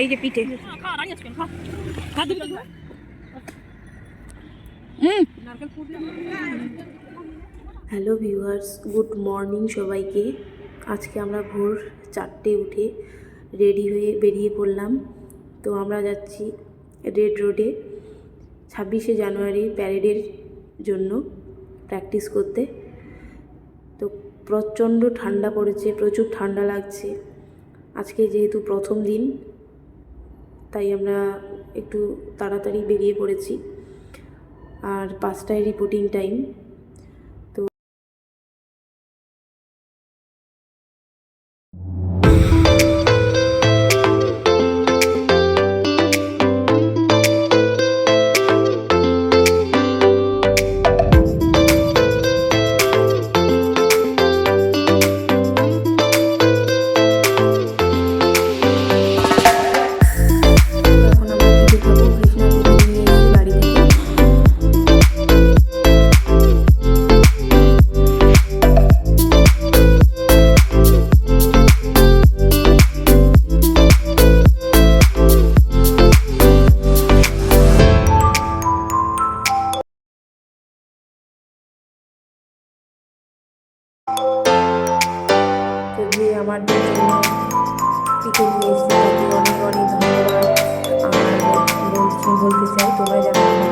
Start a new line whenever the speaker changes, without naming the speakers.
এই যে পিঠে।
হ্যালো ভিউয়ার্স, গুড মর্নিং সবাইকে। আজকে আমরা ভোর চারটে উঠে রেডি হয়ে বেরিয়ে পড়লাম। তো আমরা যাচ্ছি রেড রোডে, ছাব্বিশে জানুয়ারি প্যারেডের জন্য প্র্যাকটিস করতে। তো প্রচণ্ড ঠান্ডা পড়েছে, প্রচুর ঠান্ডা লাগছে। আজকে যেহেতু প্রথম দিন তাই আমরা একটু তাড়াতাড়ি বেরিয়ে পড়েছি। আর পাঁচটায় রিপোর্টিং টাইম যে আমার পিঠে অনেক অনেক ধন্যবাদ। বলতে চাই তোমরা যারা